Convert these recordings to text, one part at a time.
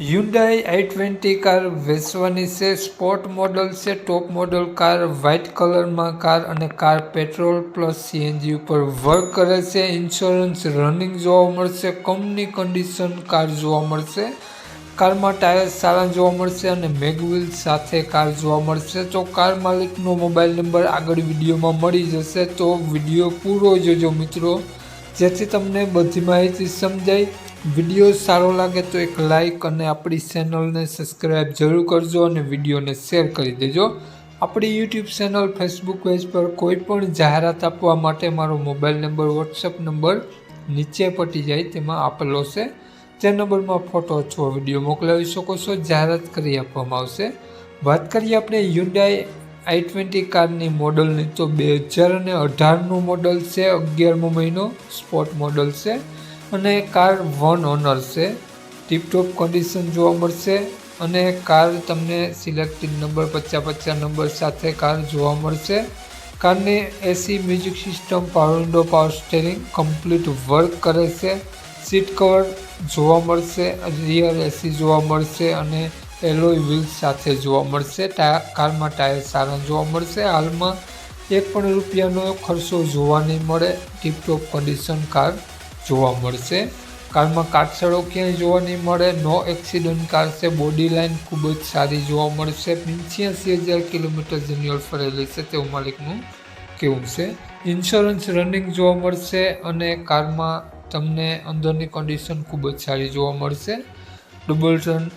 Hyundai આઈ twenty car વેચવાની છે sport model છે ટોપ મોડલ કાર વ્હાઇટ કલરમાં કાર અને કાર પેટ્રોલ પ્લસ સીએનજી ઉપર વર્ક કરે છે. ઇન્સ્યોરન્સ રનિંગ જોવા મળશે કંપની કન્ડિશન કાર જોવા મળશે. કારમાં ટાયર સારા જોવા મળશે અને મેગવિલ સાથે કાર જોવા મળશે. તો કાર માલિકનો મોબાઈલ નંબર આગળ વિડીયોમાં મળી જશે, તો વીડિયો પૂરો જોજો મિત્રો. જેથી તમને બધી માહિતી સમજાય. વીડિયો સારો લાગે તો એક લાઇક અને આપણી ચેનલને સબસ્ક્રાઈબ જરૂર કરજો અને વિડીયોને શેર કરી દેજો. આપણી યુટ્યુબ ચેનલ ફેસબુક પેજ પર કોઈ પણ જાહેરાત આપવા માટે મારો મોબાઈલ નંબર વોટ્સઅપ નંબર નીચે પટી જાય તેમાં આપેલો છે. તે નંબરમાં ફોટો અથવા વીડિયો મોકલાવી શકો છો. જાહેરાત કરી આપવામાં આવશે. વાત કરીએ આપણે યુન્ડાઈ આઈ ટ્વેન્ટી કારની મોડલની. તો બે હજાર અને અઢારનું મોડલ છે, અગિયારમો મહિનો સ્પોર્ટ મોડલ છે. અને કાર વન ઓનર છે. ટીપટોપ કન્ડિશન જોવા મળશે અને કાર તમને સિલેક્ટેડ નંબર પચાસ પચાસ નંબર સાથે કાર જોવા મળશે. કારને AC music system power window power steering complete work કરે છે. સીટ કવર જોવા મળશે રિયર એસી જોવા મળશે અને એલોય વ્હીલ્સ સાથે જોવા મળશે. કારમાં ટાયર સારા જોવા મળશે. હાલમાં એક પણ રૂપિયાનો ખર્ચો જોવા નહીં મળે. ટીપટોપ કન્ડિશન કાર જોવા મળશે. કારમાં કાટસડો ક્યાંય જોવા નહીં મળે. નો એક્સિડન્ટ કાર છે બોડી લાઇન ખૂબ જ સારી જોવા મળશે. પંચ્યાસી હજાર કિલોમીટર જેન્યુઅલ ફરેલી છે તેવું માલિકનું કેવું છે. ઇન્સ્યોરન્સ રનિંગ જોવા મળશે અને કારમાં તમને અંદરની કન્ડિશન ખૂબ જ સારી જોવા મળશે. ડબલ ટર્ન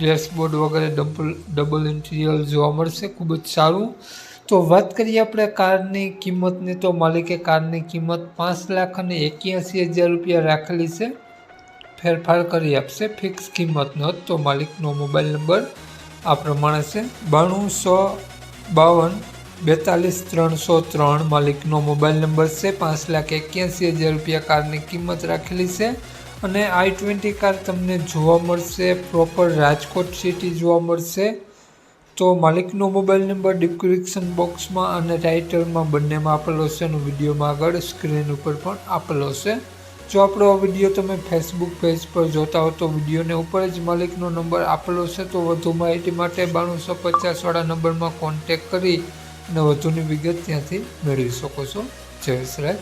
ડેશબોર્ડ વગેરે ડબલ ડબલ ઇન્ટિરિયર જોવા મળશે. ખૂબ જ સારું. તો વાત કરીએ આપણે કારની કિંમતની, તો માલિકે કારની કિંમત પાંચ લાખ અને એક્યાસી હજાર રૂપિયા રાખેલી છે. ફેરફાર કરી આપશે ફિક્સ કિંમતનો, તો માલિકનો મોબાઈલ નંબર આ પ્રમાણે છે. બાણું સો બાવન બેતાલીસ ત્રણસો ત્રણ માલિકનો મોબાઈલ નંબર છે. પાંચ લાખ એક્યાસી હજાર રૂપિયા કારની કિંમત રાખેલી છે. અને આઈ ટ્વેન્ટી કાર તમને જોવા મળશે, પ્રોપર રાજકોટ સિટી જોવા મળશે. તો માલિકનો મોબાઈલ નંબર ડિસ્ક્રિપ્શન બોક્સમાં અને ટાઇટલમાં બંનેમાં આપેલો છે અને વિડીયોમાં આગળ સ્ક્રીન ઉપર પણ આપેલો છે. જો આપણો આ વીડિયો તમે ફેસબુક પેજ પર જોતા હો તો વિડીયોને ઉપર જ માલિકનો નંબર આપેલો છે તો વધુ માહિતી માટે બાણુંસો પચાસવાળા નંબરમાં કોન્ટેક કરી અને વધુની વિગત ત્યાંથી મેળવી શકો છો. જય શ્રી